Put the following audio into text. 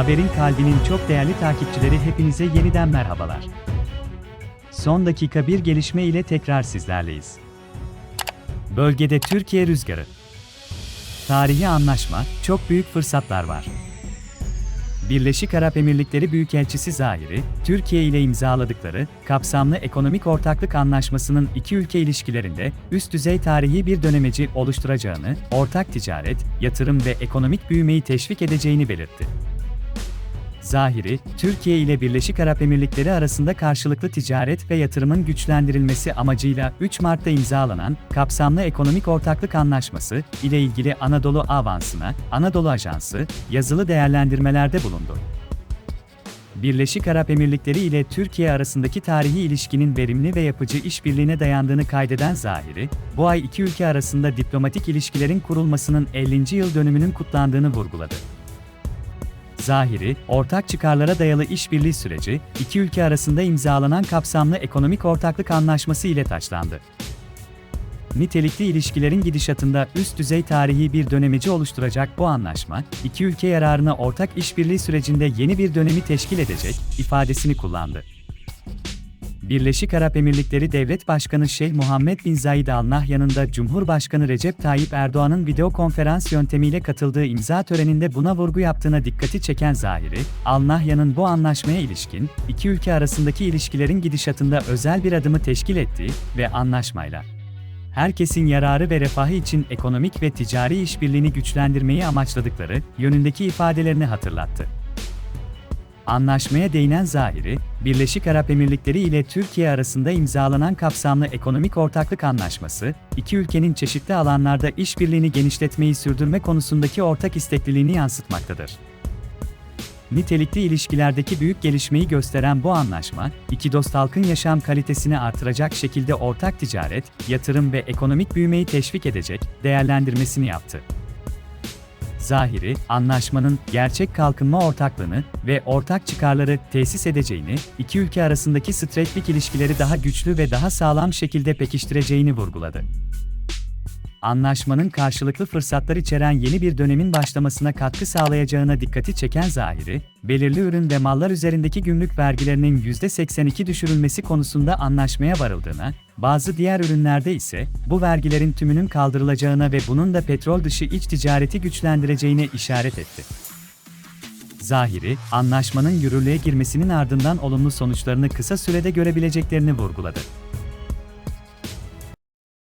Haberin kalbinin çok değerli takipçileri hepinize yeniden merhabalar. Son dakika bir gelişme ile tekrar sizlerleyiz. Bölgede Türkiye rüzgarı. Tarihi anlaşma, çok büyük fırsatlar var. Birleşik Arap Emirlikleri Büyükelçisi Zahiri, Türkiye ile imzaladıkları kapsamlı ekonomik ortaklık anlaşmasının iki ülke ilişkilerinde üst düzey tarihi bir dönemeci oluşturacağını, ortak ticaret, yatırım ve ekonomik büyümeyi teşvik edeceğini belirtti. Zahiri, Türkiye ile Birleşik Arap Emirlikleri arasında karşılıklı ticaret ve yatırımın güçlendirilmesi amacıyla 3 Mart'ta imzalanan Kapsamlı Ekonomik Ortaklık Anlaşması ile ilgili Anadolu Avansı'na, Anadolu Ajansı, yazılı değerlendirmelerde bulundu. Birleşik Arap Emirlikleri ile Türkiye arasındaki tarihi ilişkinin verimli ve yapıcı işbirliğine dayandığını kaydeden Zahiri, bu ay iki ülke arasında diplomatik ilişkilerin kurulmasının 50. yıl dönümünün kutlandığını vurguladı. Zahiri, ortak çıkarlara dayalı işbirliği süreci, iki ülke arasında imzalanan kapsamlı ekonomik ortaklık anlaşması ile taçlandı. Nitelikli ilişkilerin gidişatında üst düzey tarihi bir dönemeci oluşturacak bu anlaşma, iki ülke yararına ortak işbirliği sürecinde yeni bir dönemi teşkil edecek ifadesini kullandı. Birleşik Arap Emirlikleri Devlet Başkanı Şeyh Muhammed bin Zayed Al Nahyan'ın da Cumhurbaşkanı Recep Tayyip Erdoğan'ın video konferans yöntemiyle katıldığı imza töreninde buna vurgu yaptığına dikkati çeken Zahiri, Al Nahyan'ın bu anlaşmaya ilişkin, iki ülke arasındaki ilişkilerin gidişatında özel bir adımı teşkil ettiği ve anlaşmayla herkesin yararı ve refahı için ekonomik ve ticari işbirliğini güçlendirmeyi amaçladıkları yönündeki ifadelerini hatırlattı. Anlaşmaya değinen Zahiri, Birleşik Arap Emirlikleri ile Türkiye arasında imzalanan kapsamlı ekonomik ortaklık anlaşması, iki ülkenin çeşitli alanlarda işbirliğini genişletmeyi sürdürme konusundaki ortak istekliliğini yansıtmaktadır. Nitelikli ilişkilerdeki büyük gelişmeyi gösteren bu anlaşma, iki dost halkın yaşam kalitesini artıracak şekilde ortak ticaret, yatırım ve ekonomik büyümeyi teşvik edecek değerlendirmesini yaptı. Zahiri, anlaşmanın gerçek kalkınma ortaklığını ve ortak çıkarları tesis edeceğini, iki ülke arasındaki stratejik ilişkileri daha güçlü ve daha sağlam şekilde pekiştireceğini vurguladı. Anlaşmanın karşılıklı fırsatlar içeren yeni bir dönemin başlamasına katkı sağlayacağına dikkati çeken Zahiri, belirli ürün ve mallar üzerindeki gümrük vergilerinin %82 düşürülmesi konusunda anlaşmaya varıldığına, bazı diğer ürünlerde ise bu vergilerin tümünün kaldırılacağına ve bunun da petrol dışı iç ticareti güçlendireceğine işaret etti. Zahiri, anlaşmanın yürürlüğe girmesinin ardından olumlu sonuçlarını kısa sürede görebileceklerini vurguladı.